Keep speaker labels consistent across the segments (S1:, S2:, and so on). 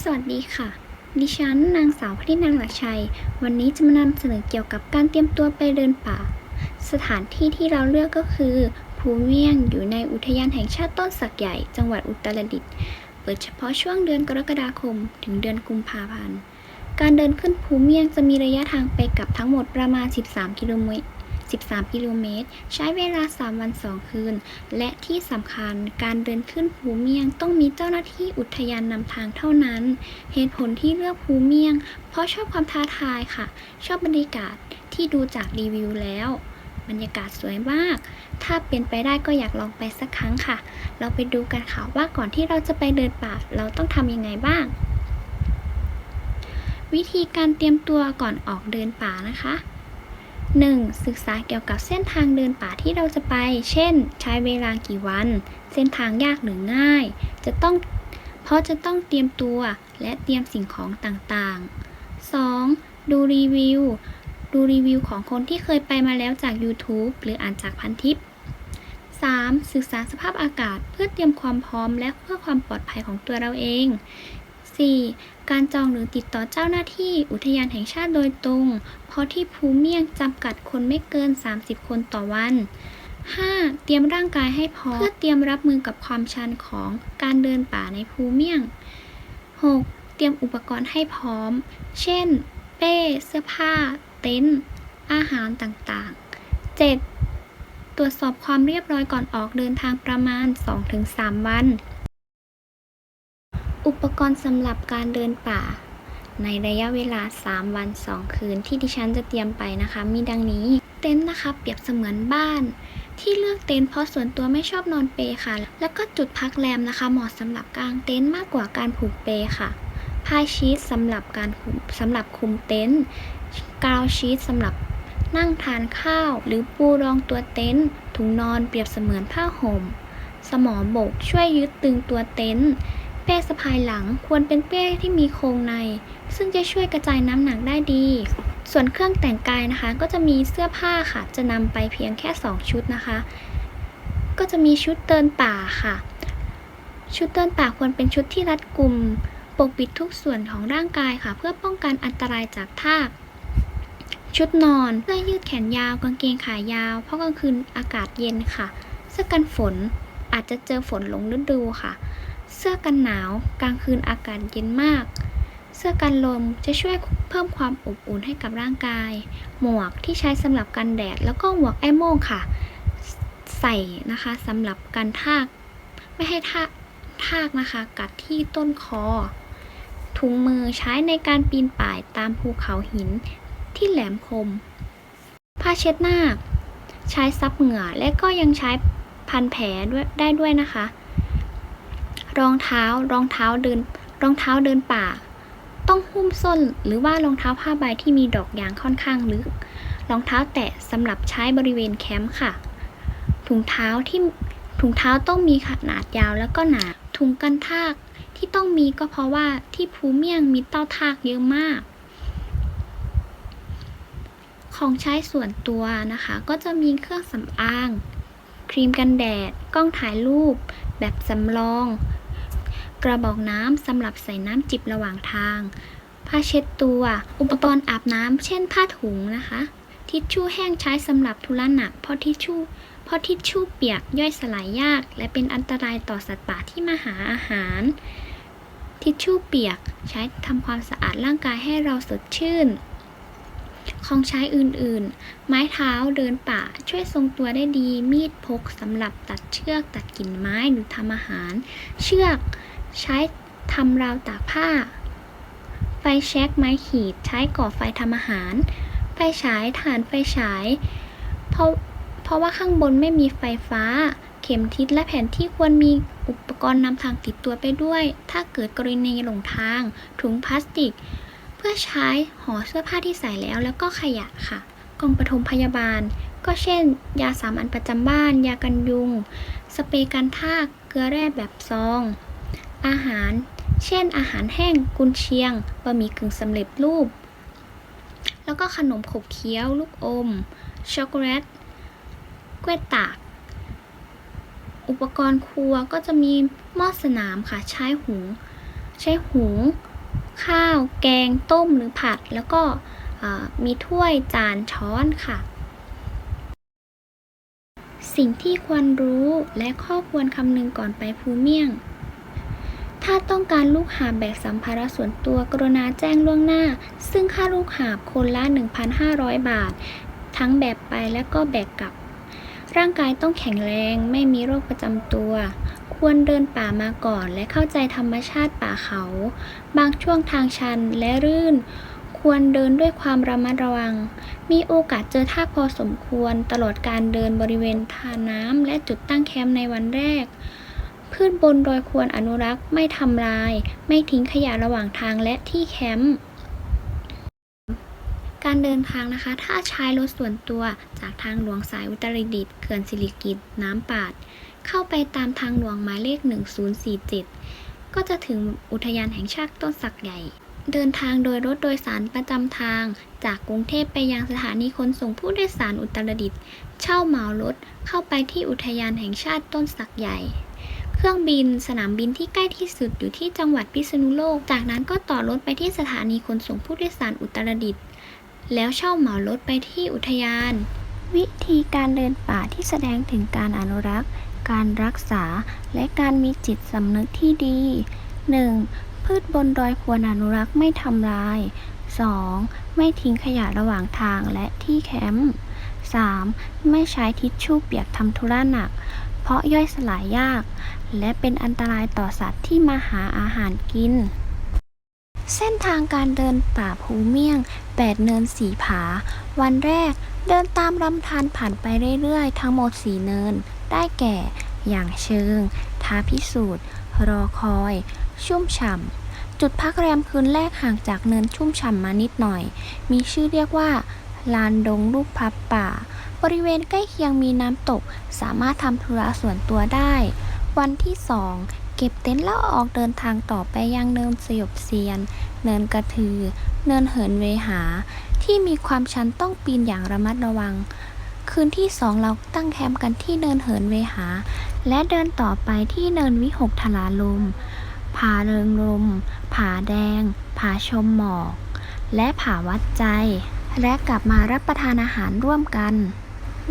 S1: สวัสดีค่ะ ดิฉันนางสาวพรินางหลักชัย วันนี้จะมานำเสนอเกี่ยวกับการเตรียมตัวไปเดินป่า สถานที่ที่เราเลือกก็คือ ภูเมียงอยู่ในอุทยานแห่งชาติต้นสักใหญ่ จังหวัดอุตรดิตถ์ เปิดเฉพาะช่วงเดือนกรกฎาคม ถึงเดือนกุมภาพันธ์ การเดินขึ้นภูเมียงจะมีระยะทางไปกลับทั้งหมดประมาณ 13 กิโลเมตร 13 กิโลเมตร ใช้เวลา 3 วัน 2 คืน และที่สำคัญการเดินขึ้นภูเมียงต้องมีเจ้าหน้าที่อุทยานนำทางเท่านั้น เหตุผลที่เลือกภูเมียง เพราะชอบความท้าทายค่ะ ชอบบรรยากาศที่ดูจากรีวิวแล้ว บรรยากาศสวยมาก ถ้าเป็นไปได้ก็อยากลองไปสักครั้งค่ะ เราไปดูกันค่ะว่าก่อนที่เราจะไปเดินป่าเราต้องทำยังไงบ้าง วิธีการเตรียมตัวก่อนออกเดินป่านะคะ 1. ศึกษาเกี่ยวกับเส้นทางเดินป่าที่เราจะไป เช่น ใช้เวลากี่วัน เส้นทางยากหรือง่าย จะต้อง เพราะจะต้องเตรียมตัวและเตรียมสิ่งของต่างๆ 2. ดูรีวิว ดูรีวิวของคนที่เคยไปมาแล้วจาก YouTube หรืออ่านจากพันทิป 3. ศึกษาสภาพอากาศเพื่อเตรียมความพร้อมและเพื่อความปลอดภัยของตัวเราเอง 4. การจองหรือติดต่อเจ้าหน้าที่อุทยานแห่งชาติโดยตรง เพราะที่ภูเมียงจำกัดคนไม่เกิน 30 คนต่อวัน 5. เตรียมร่างกายให้พร้อมเพื่อเตรียมรับมือกับความชันของการเดินป่าในภูเมียง 6. เตรียมอุปกรณ์ให้พร้อม เช่น เป้ เสื้อผ้า เต็นท์ อาหารต่างๆ 7. ตรวจสอบความเรียบร้อยก่อนออกเดินทางประมาณ 2-3 วัน อุปกรณ์สำหรับการเดินป่า ในระยะเวลา 3 วัน 2 คืนที่ดิฉันจะเตรียมไปนะคะ มีดังนี้ เต็นท์นะคะเปรียบเสมือนบ้าน ที่เลือกเต็นท์เพราะส่วนตัวไม่ชอบนอนเปค่ะ แล้วก็จุดพักแรมนะคะ เหมาะสำหรับกางเต็นท์มากกว่าการผูกเปค่ะผ้าชีตสำหรับการสำหรับคุมเต็นท์กาวชีตสำหรับนั่งทานข้าว หรือปูรองตัวเต็นท์ถุงนอนเปรียบเสมือนผ้าห่ม สมอบกช่วยยึดตึงตัวเต็นท์ เป้สะพายหลังควรเป็นเป้ที่มีโครงใน ซึ่งจะช่วยกระจายน้ำหนักได้ดี ส่วนเครื่องแต่งกายนะคะ ก็จะมีเสื้อผ้าค่ะ จะนำไปเพียงแค่ 2 ชุดนะคะ ก็จะมีชุดเดินป่าค่ะ ชุดเดินป่าควรเป็นชุดที่รัดกุม ปกปิดทุกส่วนของร่างกายค่ะ เพื่อป้องกันอันตรายจากทาก ชุดนอนเสื้อยืดแขนยาวกางเกงขายาว เพราะกลางคืนอากาศเย็นค่ะเสื้อกันฝนอาจจะเจอฝนหลงฤดูค่ะ เสื้อกันหนาว กลางคืนอากาศเย็นมาก เสื้อกันลมจะช่วยเพิ่มความอบอุ่นให้กับร่างกาย หมวกที่ใช้สำหรับกันแดด แล้วก็หมวกไอ้โม่งค่ะ ใส่นะคะสำหรับกันทาก ไม่ให้ทากทากนะคะ กัดที่ต้นคอ ถุงมือใช้ในการปีนป่ายตามภูเขาหินที่แหลมคม ผ้าเช็ดหน้า ใช้ซับเหงื่อและก็ยังใช้พันแผลด้วยได้ด้วยนะคะ รองเท้า รองเท้าเดิน รองเท้าเดินป่า ต้องหุ้มส้นหรือว่ารองเท้าผ้าใบที่มีดอกยางค่อนข้างลึก รองเท้าแตะสำหรับใช้บริเวณแคมป์ค่ะ ถุงเท้าที่ถุงเท้าต้องมีขนาดยาวแล้วก็หนา ถุงกันทากที่ต้องมีก็เพราะว่าที่ภูเมียงมีเต้าทากเยอะมาก ของใช้ส่วนตัวนะคะ ก็จะมีเครื่องสำอาง ครีมกันแดด กล้องถ่ายรูป แบบสำรอง กระบอกน้ำสำหรับใส่น้ำจิบระหว่างทาง ผ้าเช็ดตัว อุปกรณ์อาบน้ำเช่นผ้าถุงนะคะ ทิชชู่แห้งใช้สำหรับทุลหนักเพราะทิชชู่เพราะทิชชู่เปียกย่อยสลายยาก และเป็นอันตรายต่อสัตว์ป่าที่มาหาอาหาร ทิชชู่เปียกใช้ทำความสะอาดร่างกายให้เราสดชื่นของใช้อื่นๆ ไม้เท้าเดินป่าช่วยทรงตัวได้ดี มีดพกสำหรับตัดเชือกตัดกิ่งไม้หรือทำอาหาร เชือก ใช้ทำราวตากผ้า ไฟแช็กไม้ขีด ใช้ก่อไฟทำอาหาร ไฟฉายถ่านไฟฉาย เพราะเพราะว่าข้างบนไม่มีไฟฟ้า เข็มทิศและแผนที่ควรมีอุปกรณ์นำทางติดตัวไปด้วย ถ้าเกิดกรณีหลงทาง ถุงพลาสติก เพื่อใช้ห่อเสื้อผ้าที่ใส่แล้วแล้วก็ขยะค่ะ กล่องปฐมพยาบาล ก็เช่น ยาสามัญประจำบ้าน ยากันยุง สเปรย์กันทาก เกลือแร่แบบซอง อาหาร เช่น อาหารแห้ง กุนเชียง บะหมี่กึ่งสำเร็จรูป แล้วก็ขนมขบเคี้ยว ลูกอม ช็อกโกแลตกล้วยตาก อุปกรณ์ครัวก็จะมีหม้อสนามค่ะ ใช้หุง ใช้หุง ข้าว แกง ต้มหรือผัด แล้วก็มีถ้วย จาน ช้อนค่ะสิ่งที่ควรรู้และข้อควรคำนึงก่อนไปภูเมี่ยง ถ้าต้องการลูกหาบแบกสัมภาระส่วนตัวกรุณาแจ้งล่วงหน้า ซึ่งค่าลูกหาบคนละ 1,500 บาท ทั้งแบกไปและก็แบกกลับ ร่างกายต้องแข็งแรงไม่มีโรคประจำตัว ควรเดินป่ามาก่อนและเข้าใจธรรมชาติป่าเขา บางช่วงทางชันและรื่น ควรเดินด้วยความระมัดระวัง มีโอกาสเจอทากพอสมควรตลอดการเดินบริเวณทาน้ำและจุดตั้งแคมป์ในวันแรก พืชบนดอยควรอนุรักษ์ไม่ทำลาย ไม่ทิ้งขยะระหว่างทางและที่แคมป์การเดินทางนะคะ ถ้าใช้รถส่วนตัวจากทางหลวงสายอุตรดิตถ์เขื่อนสิริกิติ์น้ำปาด เข้าไปตามทางหลวงหมายเลข 1047 ก็จะถึงอุทยานแห่งชาติต้นสักใหญ่ เดินทางโดยรถโดยสารประจำทาง จากกรุงเทพไปยังสถานีขนส่งผู้โดยสารอุตรดิตถ์เช่าเหมารถเข้าไปที่อุทยานแห่งชาติต้นสักใหญ่ เครื่องบิน สนามบินที่ใกล้ที่สุดอยู่ที่จังหวัดพิษณุโลก จากนั้นก็ต่อรถไปที่สถานีขนส่งผู้โดยสารอุตรดิตถ์แล้วเช่าเหมารถไปที่อุทยาน วิธีการเดินป่าที่แสดงถึงการอนุรักษ์ การรักษา และการมีจิตสำนึกที่ดี 1. พืชบนดอยควรอนุรักษ์ไม่ทำลาย 2. ไม่ทิ้งขยะระหว่างทางและที่แคมป์ 3. ไม่ใช้ทิชชู่เปียกทำธุระหนัก เพราะย่อยสลายยาก และเป็นอันตรายต่อสัตว์ที่มาหาอาหารกิน เส้นทางการเดินป่าภูเมี่ยง 8 เนินสีผา วันแรกเดินตามลำธารผ่านไปเรื่อยๆ ทั้งหมด4เนิน ได้แก่ อย่างเชิง ท้าพิสูจน์ รอคอย ชุ่มฉ่ำ จุดพักแรมคืนแรกห่างจากเนินชุ่มฉ่ำมานิดหน่อย มีชื่อเรียกว่าลานดงลูกพับป่า ริเวณใกล้เคียงมีน้ำตก สามารถทำธุระส่วนตัวได้ วันที่ 2 เก็บเต็นท์แล้วออกเดินทางต่อไปยังเนินสยบเซียน เนินกระทือ เนินเหินเวหา ที่มีความชันต้องปีนอย่างระมัดระวัง คืนที่สองเราตั้งแคมป์กันที่เนินเหินเวหา และเดินต่อไปที่เนินวิหกทลาลมผาเริงลมผาแดง ผาชมหมอก และผาวัดใจ และกลับมารับประทานอาหารร่วมกัน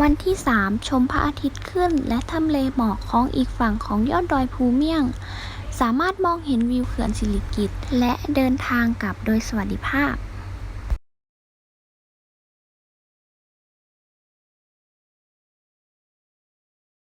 S1: วันที่ 3 ชมพระอาทิตย์ขึ้น และทำเลหมอกของอีกฝั่งของยอดดอยภูเมี่ยง สามารถมองเห็นวิวเขื่อนสิริกิตและเดินทางกลับโดยสวัสดิภาพ